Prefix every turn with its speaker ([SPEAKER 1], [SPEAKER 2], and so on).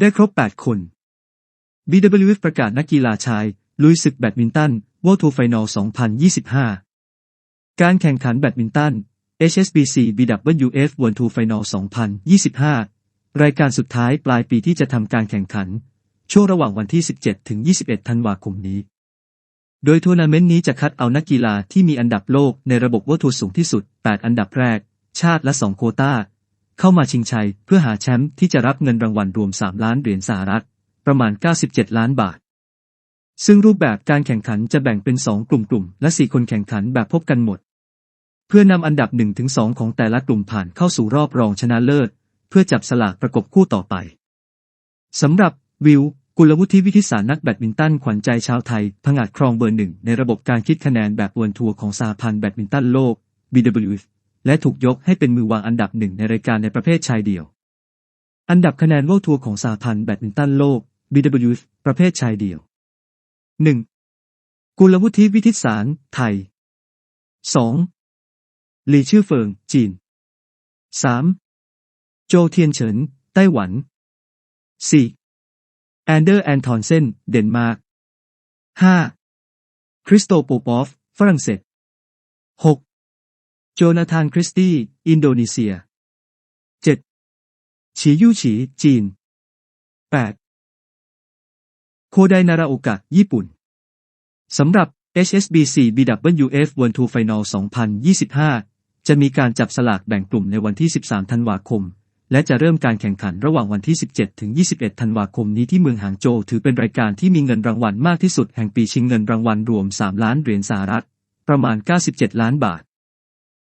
[SPEAKER 1] ได้ครบ 8 คน BWF ประกาศนักกีฬาชาย ลุยศึกแบดมินตัน World Tour Final 2025 การแข่งขันแบดมินตัน HSBC BWF World Tour Final 2025 รายการสุดท้ายปลายปีที่จะทำการแข่งขัน ช่วงระหว่างวันที่ 17 ถึง 21 ธันวาคมนี้ โดยทัวร์นาเมนต์นี้จะคัดเอานักกีฬาที่มีอันดับโลกในระบบวัตถุสูงที่สุด 8 อันดับแรก ชาติละ 2 โควตา เข้ามาชิงชัยเพื่อหาแชมป์ที่จะรับเงินรางวัลรวม 3 ล้านเหรียญสหรัฐ ประมาณ 97 ล้านบาท ซึ่งรูปแบบการแข่งขันจะแบ่งเป็น 2 กลุ่มๆและ 4 คนแข่งขันแบบพบกันหมด เพื่อนำอันดับ 1-2 ของแต่ละกลุ่มผ่านเข้าสู่รอบรองชนะเลิศ เพื่อจับสลากประกบคู่ต่อไปสำหรับวิวกุลวุฒิวิทิสารนักแบดมินตันขวัญใจชาวไทยผงาดครองเบอร์หนึ่งในระบบการคิดคะแนนแบบวนทัวร์ของสหพันธ์แบดมินตันโลก BWF และถูกยกให้เป็นมือวางอันดับหนึ่งในรายการในประเภทชายเดี่ยว อันดับคะแนนโลกทัวร์ของสหพันธ์แบดมินตันโลก BWF ประเภทชายเดี่ยว 1. กุลวุฒิวิทิสาร ไทย 2. หลีชื่อเฟิง จีน 3. โจเทียนเฉิน ไต้หวัน 4. แอนเดอร์แอนทอนเซน เดนมาร์ก 5. คริสโตโปปอฟ ฝรั่งเศส 6. โจนาธานคริสตี้ อินโดนีเซีย 7. ฉียู่ฉี จีน 8. โคไดนาราโอกะ ญี่ปุ่น สำหรับ HSBC BWF World Tour Final 2025 จะมีการจับสลากแบ่งกลุ่มในวันที่ 13 ธันวาคม และจะเริ่มการแข่งขันระหว่างวันที่ 17 ถึง 21 ธันวาคมนี้ที่เมืองหางโจวถือเป็นรายการที่มีเงินรางวัลมากที่สุดแห่งปีชิงเงินรางวัลรวม 3 ล้านเหรียญสหรัฐ ประมาณ 97 ล้านบาท